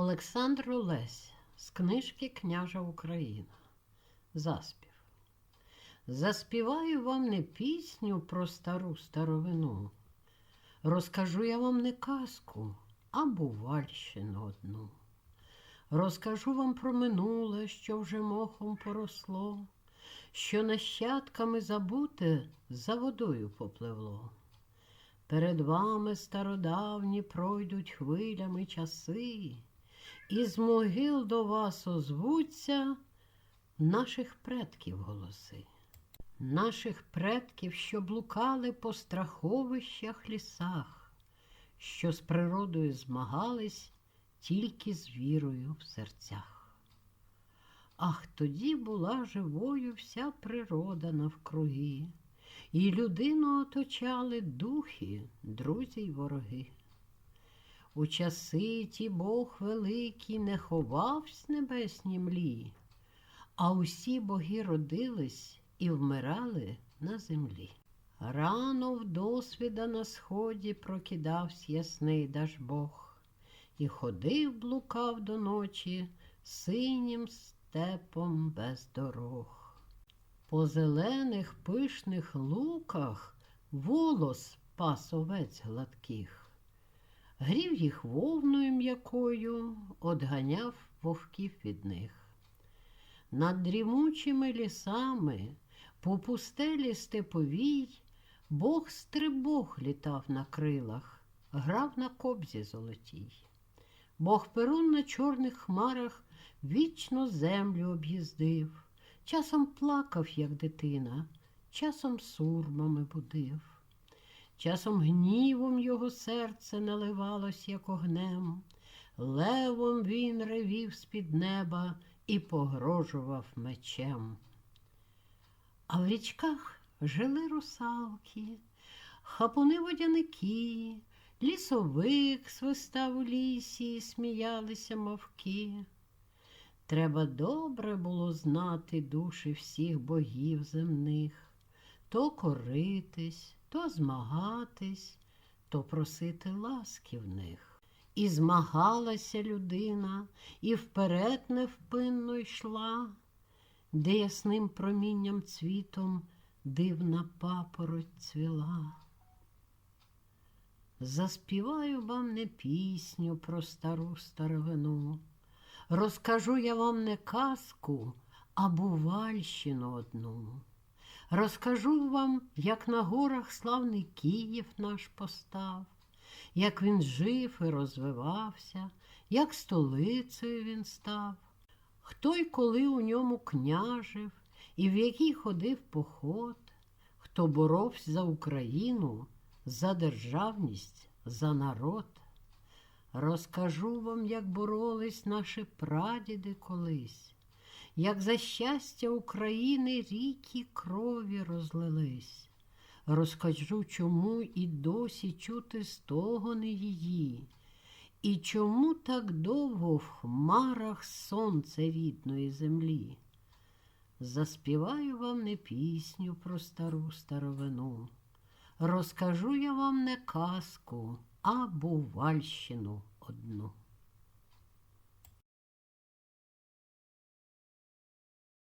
Олександр Олесь з книжки Княжа Україна. Заспів. Заспіваю вам не пісню про стару старовину. Розкажу я вам не казку, а бувальщину одну. Розкажу вам про минуле, що вже мохом поросло, що нащадками забуте за водою попливло. Перед вами стародавні пройдуть хвилями часи, і з могил до вас озвуться наших предків голоси, наших предків, що блукали по страховищах лісах, що з природою змагались тільки з вірою в серцях. Ах, тоді була живою вся природа навкруги, і людину оточали духи, друзі й вороги. У часи ті Бог великий не ховавсь небесні млі, а усі боги родились і вмирали на землі. Рано в досвіда на сході прокидавсь ясний Дажбог, і ходив, блукав до ночі синім степом без дорог. По зелених пишних луках волос пас овець гладких, грів їх вовною м'якою, одганяв вовків від них. Над дрімучими лісами, по пустелі степовій, Бог стрибог літав на крилах, грав на кобзі золотій. Бог перун на чорних хмарах вічно землю об'їздив, часом плакав, як дитина, часом сурмами будив, часом гнівом його серце наливалось, як огнем, левом він ревів з-під неба і погрожував мечем. А в річках жили русалки, хапуни водяники, лісовик свистав у лісі, і сміялися мовки. Треба добре було знати душі всіх богів земних, то коритись, то змагатись, то просити ласки в них. І змагалася людина, і вперед невпинно йшла, де ясним промінням цвітом дивна папороть цвіла. Заспіваю вам не пісню про стару старовину, розкажу я вам не казку, а бувальщину одну. Розкажу вам, як на горах славний Київ наш постав, як він жив і розвивався, як столицею він став, хто й коли у ньому княжив і в який ходив поход, хто боровся за Україну, за державність, за народ. Розкажу вам, як боролись наші прадіди колись, як за щастя України ріки крові розлились. Розкажу, чому і досі чути стогони її, і чому так довго в хмарах сонце рідної землі. Заспіваю вам не пісню про стару старовину, розкажу я вам не казку, а бувальщину одну.